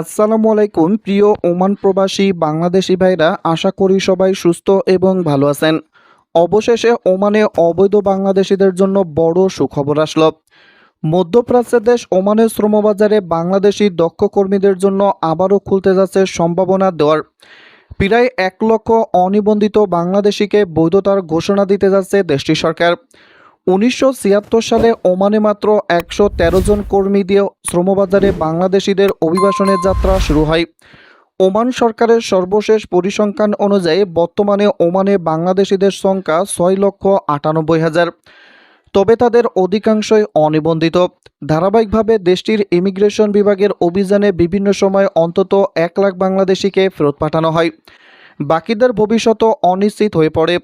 আসসালামু আলাইকুম, প্রিয় ওমান প্রবাসী বাংলাদেশি ভাইরা, আশা করি সবাই সুস্থ এবং ভালো আছেন। অবশেষে ওমানে অবৈধ বাংলাদেশিদের জন্য বড় সুখবর আসলো। মধ্যপ্রাচ্যের দেশ ওমানের শ্রমবাজারে বাংলাদেশি দক্ষ কর্মীদের জন্য আবারও খুলতে যাচ্ছে সম্ভাবনা দেওয়ার। প্রায় এক লক্ষ অনিবন্ধিত বাংলাদেশিকে বৈধতার ঘোষণা দিতে যাচ্ছে দেশটির সরকার। উনিশশো ছিয়াত্তর সালে ওমানে মাত্র একশো তেরো জন কর্মী দিয়ে শ্রমবাজারে বাংলাদেশিদের অভিবাসনের যাত্রা শুরু হয়। ওমান সরকারের সর্বশেষ পরিসংখ্যান অনুযায়ী বর্তমানে ওমানে বাংলাদেশিদের সংখ্যা ছয় লক্ষ আটানব্বই হাজার। তবে তাদের অধিকাংশই অনিবন্ধিত। ধারাবাহিকভাবে দেশটির ইমিগ্রেশন বিভাগের অভিযানে বিভিন্ন সময় অন্তত এক লাখ বাংলাদেশিকে ফেরত পাঠানো হয়। বাকিদের ভবিষ্যৎ অনিশ্চিত হয়ে পড়ে।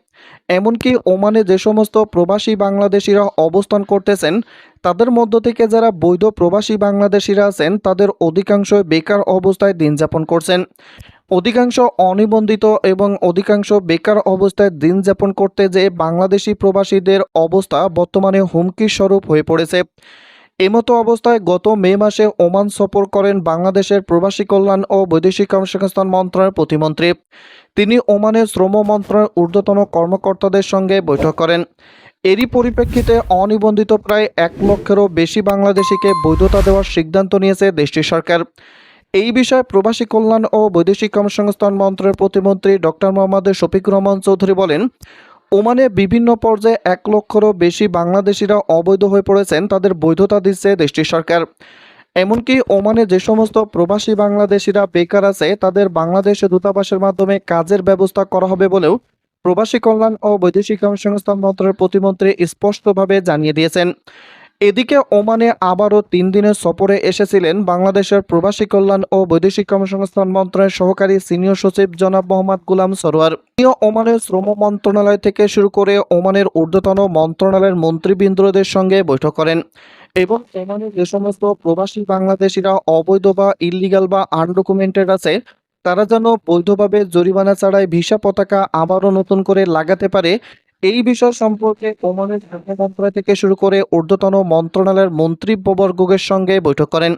এমনকি ওমানে যে সমস্ত প্রবাসী বাংলাদেশিরা অবস্থান করতেছেন, তাদের মধ্য থেকে যারা বৈধ প্রবাসী বাংলাদেশিরা আছেন, তাদের অধিকাংশ বেকার অবস্থায় দিন যাপন করছেন। অধিকাংশ অনিবন্ধিত এবং অধিকাংশ বেকার অবস্থায় দিন যাপন করতে যে বাংলাদেশি প্রবাসীদের অবস্থা বর্তমানে হুমকির স্বরূপ হয়ে পড়েছে। এমতো অবস্থায় গত মে মাসে ওমান সফর করেন বাংলাদেশের প্রবাসী কল্যাণ ও বৈদেশিক কর্মসংস্থান মন্ত্রণালয়ের প্রতিমন্ত্রী। তিনি ওমানের শ্রম মন্ত্রণালয়ের ঊর্ধ্বতন কর্মকর্তাদের সঙ্গে বৈঠক করেন। এরই পরিপ্রেক্ষিতে অনিবন্ধিত প্রায় এক লক্ষেরও বেশি বাংলাদেশিকে বৈধতা দেওয়ার সিদ্ধান্ত নিয়েছে দেশটির সরকার। এই বিষয়ে প্রবাসী কল্যাণ ও বৈদেশিক কর্মসংস্থান মন্ত্রের প্রতিমন্ত্রী ডক্টর মোহাম্মদ শফিকুর রহমান চৌধুরী বলেন ওমানে বিভিন্ন পর্যায়ে এক লক্ষেরও বেশি বাংলাদেশিরা অবৈধ হয়ে পড়েছেন তাদের বৈধতা দিচ্ছে দেশটির সরকার। এমনকি ওমানে যে সমস্ত প্রবাসী বাংলাদেশিরা বেকার আছে, তাদের বাংলাদেশে দূতাবাসের মাধ্যমে কাজের ব্যবস্থা করা হবে বলেও প্রবাসী কল্যাণ ও বৈদেশিক কর্মসংস্থান মন্ত্রের প্রতিমন্ত্রী স্পষ্টভাবে জানিয়ে দিয়েছেন। এদিকে ওমানে আবারও তিন দিনের সফরে এসেছিলেন বাংলাদেশের প্রবাসী কল্যাণ ও বৈদেশিক কর্মসংস্থান মন্ত্রণালয়ের সহকারী সিনিয়র সচিব জনাব মোহাম্মদ গুলাম সরোয়ার। ওমানের শ্রম মন্ত্রণালয় থেকে শুরু করে ওমানের ঊর্ধ্বতন মন্ত্রণালয়ের মন্ত্রীবৃন্দদের সঙ্গে বৈঠক করেন এবং ওমানে যে সমস্ত প্রবাসী বাংলাদেশিরা অবৈধ বা ইলিগাল বা আনডকুমেন্টেড আছে, তারা যেন বৈধভাবে জরিমানা ছাড়াই ভিসা পতাকা আবারও নতুন করে লাগাতে পারে এই বিষয় সম্পর্কে ওমানের ধর্ম মন্ত্রণালয় থেকে শুরু করে ঊর্ধ্বতন মন্ত্রণালয়ের মন্ত্রীবর্গের সঙ্গে বৈঠক করেন।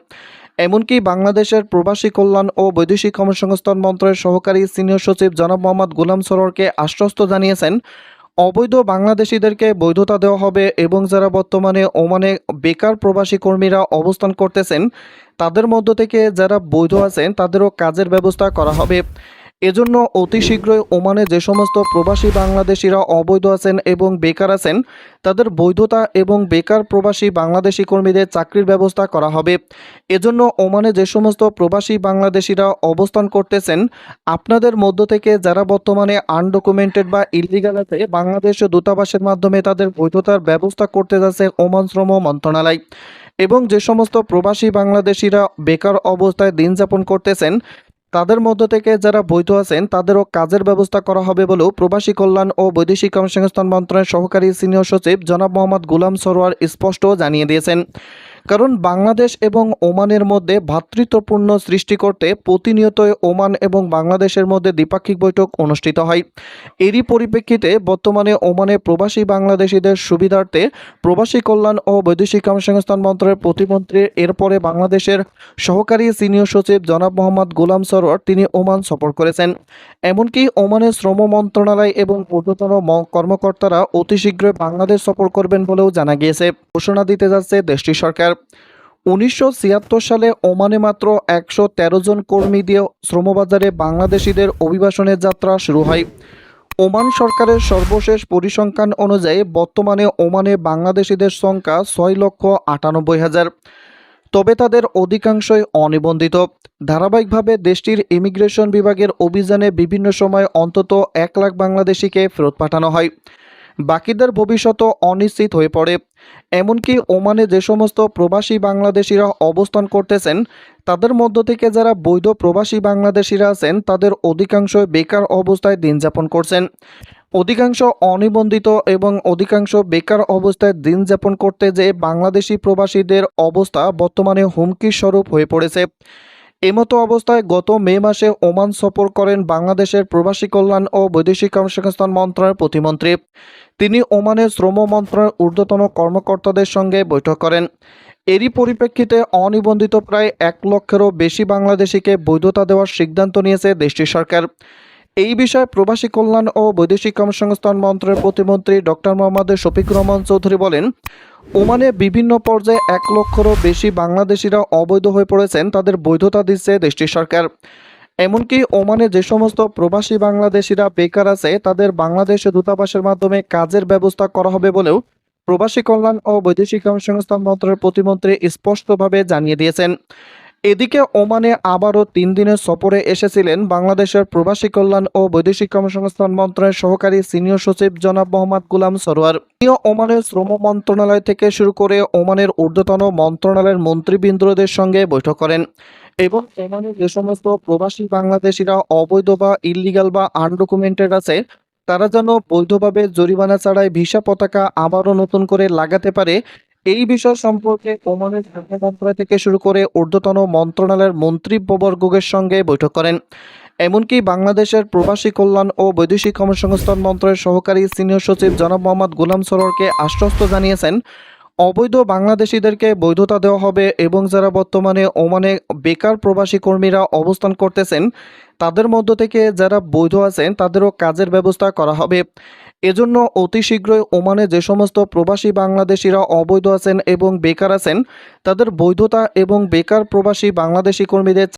এমনকি বাংলাদেশের প্রবাসী কল্যাণ ও বৈদেশিক কর্মসংস্থান মন্ত্রের সহকারী সিনিয়র সচিব জনাব মোহাম্মদ গোলাম সরোয়ারকে আশ্বস্ত জানিয়েছেন, অবৈধ বাংলাদেশিদেরকে বৈধতা দেওয়া হবে এবং যারা বর্তমানে ওমানে বেকার প্রবাসী কর্মীরা অবস্থান করতেছেন, তাদের মধ্য থেকে যারা বৈধ আছেন, তাদেরও কাজের ব্যবস্থা করা হবে। এজন্য অতি শীঘ্রই ওমানে যে সমস্ত প্রবাসী বাংলাদেশিরা অবৈধ আছেন এবং বেকার আছেন, তাদের বৈধতা এবং বেকার প্রবাসী বাংলাদেশি কর্মীদের চাকরির ব্যবস্থা করা হবে। এজন্য ওমানে যে সমস্ত প্রবাসী বাংলাদেশিরা অবস্থান করতেছেন, আপনাদের মধ্য থেকে যারা বর্তমানে আনডকুমেন্টেড বা ইলিগাল আছে, বাংলাদেশ দূতাবাসের মাধ্যমে তাদের বৈধতার ব্যবস্থা করতে যাচ্ছে ওমান শ্রম মন্ত্রণালয়। এবং যে সমস্ত প্রবাসী বাংলাদেশিরা বেকার অবস্থায় দিন যাপন করতেছেন তাদের মধ্য থেকে যারা বৈধ আছেন, তাদেরও কাজের ব্যবস্থা করা হবে বলেও প্রবাসী কল্যাণ ও বৈদেশিক কর্মসংস্থান মন্ত্রণালয়ের সহকারী সিনিয়র সচিব জনাব মোহাম্মদ গুলাম সরোয়ার স্পষ্ট জানিয়ে দিয়েছেন। কারণ বাংলাদেশ এবং ওমানের মধ্যে ভ্রাতৃত্বপূর্ণ সৃষ্টি করতে প্রতিনিয়ত ওমান এবং বাংলাদেশের মধ্যে দ্বিপাক্ষিক বৈঠক অনুষ্ঠিত হয়। এরই পরিপ্রেক্ষিতে বর্তমানে ওমানে প্রবাসী বাংলাদেশিদের সুবিধার্থে প্রবাসী কল্যাণ ও বৈদেশিক কর্মসংস্থান মন্ত্রের প্রতিমন্ত্রী, এরপরে বাংলাদেশের সহকারী সিনিয়র সচিব জনাব মোহাম্মদ গোলাম সরোয়ার তিনি ওমান সফর করেছেন। এমনকি ওমানের শ্রম মন্ত্রণালয় এবং ঊর্ধ্বতন কর্মকর্তারা অতি শীঘ্রই বাংলাদেশ সফর করবেন বলেও জানা গিয়েছে। ঘোষণা দিতে যাচ্ছে দেশটির সরকার। উনিশশো ছিয়াত্তর সালে ওমানে মাত্র একশো তেরো জন কর্মী দিয়ে শ্রমবাজারে বাংলাদেশিদের অভিবাসনের যাত্রা শুরু হয়। ওমান সরকারের সর্বশেষ পরিসংখ্যান অনুযায়ী বর্তমানে ওমানে বাংলাদেশিদের সংখ্যা ছয় লক্ষ আটানব্বই হাজার। তবে তাদের অধিকাংশই অনিবন্ধিত। ধারাবাহিকভাবে দেশটির ইমিগ্রেশন বিভাগের অভিযানে বিভিন্ন সময় অন্তত এক লাখ বাংলাদেশিকে ফেরত পাঠানো হয়। বাকিদের ভবিষ্যৎ অনিশ্চিত হয়ে পড়ে। এমনকি ওমানে যে সমস্ত প্রবাসী বাংলাদেশিরা অবস্থান করতেছেন, তাদের মধ্য থেকে যারা বৈধ প্রবাসী বাংলাদেশিরা আছেন, তাদের অধিকাংশ বেকার অবস্থায় দিন যাপন করছেন। অধিকাংশ অনিবন্ধিত এবং অধিকাংশ বেকার অবস্থায় দিন যাপন করতে যে বাংলাদেশি প্রবাসীদের অবস্থা বর্তমানে হুমকির স্বরূপ হয়ে পড়েছে। এমতো অবস্থায় গত মে মাসে ওমান সফর করেন বাংলাদেশের প্রবাসী কল্যাণ ও বৈদেশিক কর্মসংস্থান মন্ত্রণালয়ের প্রতিমন্ত্রী। তিনি ওমানের শ্রম মন্ত্রণালয়ের ঊর্ধ্বতন কর্মকর্তাদের সঙ্গে বৈঠক করেন। এরই পরিপ্রেক্ষিতে অনিবন্ধিত প্রায় এক লক্ষেরও বেশি বাংলাদেশিকে বৈধতা দেওয়ার সিদ্ধান্ত নিয়েছে দেশটির সরকার। এই বিষয়ে প্রবাসী কল্যাণ ও বৈদেশিক কর্মসংস্থান মন্ত্রের প্রতিমন্ত্রী ডক্টর মোহাম্মদ শফিক রহমান চৌধুরী বলেন, ওমানে বিভিন্ন পর্যায়ে এক লক্ষেরও বেশি বাংলাদেশিরা অবৈধ হয়ে পড়েছেন তাদের বৈধতা দিচ্ছে দেশটির সরকার। এমনকি ওমানে যে সমস্ত প্রবাসী বাংলাদেশিরা বেকার আছে, তাদের বাংলাদেশে দূতাবাসের মাধ্যমে কাজের ব্যবস্থা করা হবে বলেও প্রবাসী কল্যাণ ও বৈদেশিক কর্মসংস্থান মন্ত্রের প্রতিমন্ত্রী স্পষ্টভাবে জানিয়ে দিয়েছেন। এদিকে ওমানে আবারও তিন দিনের সফরে এসেছিলেন বাংলাদেশের প্রবাসী কল্যাণ ও বৈদেশিক কর্মসংস্থান মন্ত্রণালয়ের সহকারী সিনিয়র সচিব জনাব মোহাম্মদ গুলাম সরোয়ার। ওমানের শ্রম মন্ত্রণালয় থেকে শুরু করে ওমানের ঊর্ধ্বতন মন্ত্রণালয়ের মন্ত্রীবৃন্দদের সঙ্গে বৈঠক করেন এবং ওমানে যে সমস্ত প্রবাসী বাংলাদেশিরা অবৈধ বা ইল্লিগাল বা আনডকুমেন্টেড আছে, তারা যেন বৈধভাবে জরিমানা ছাড়াই ভিসা পতাকা আবারও নতুন করে লাগাতে পারে এই বিষয় সম্পর্কে ওমানের ধর্ম মন্ত্রণালয় থেকে শুরু করে ঊর্ধ্বতন মন্ত্রণালয়ের মন্ত্রীবর্গের সঙ্গে বৈঠক করেন। এমনকি বাংলাদেশের প্রবাসী কল্যাণ ও বৈদেশিক কর্মসংস্থান মন্ত্রের সহকারী সিনিয়র সচিব জনাব মোহাম্মদ গুলাম সরোয়ারকে আশ্বস্ত জানিয়েছেন, অবৈধ বাংলাদেশিদেরকে বৈধতা দেওয়া হবে এবং যারা বর্তমানে ওমানে বেকার প্রবাসী কর্মীরা অবস্থান করতেছেন, তাদের মধ্য থেকে যারা বৈধ আছেন, তাদেরও কাজের ব্যবস্থা করা হবে। এজন্য অতি শীঘ্রই ওমানে যে সমস্ত প্রবাসী বাংলাদেশিরা অবৈধ আছেন এবং বেকার আছেন, তাদের বৈধতা এবং বেকার প্রবাসী বাংলাদেশি কর্মীদের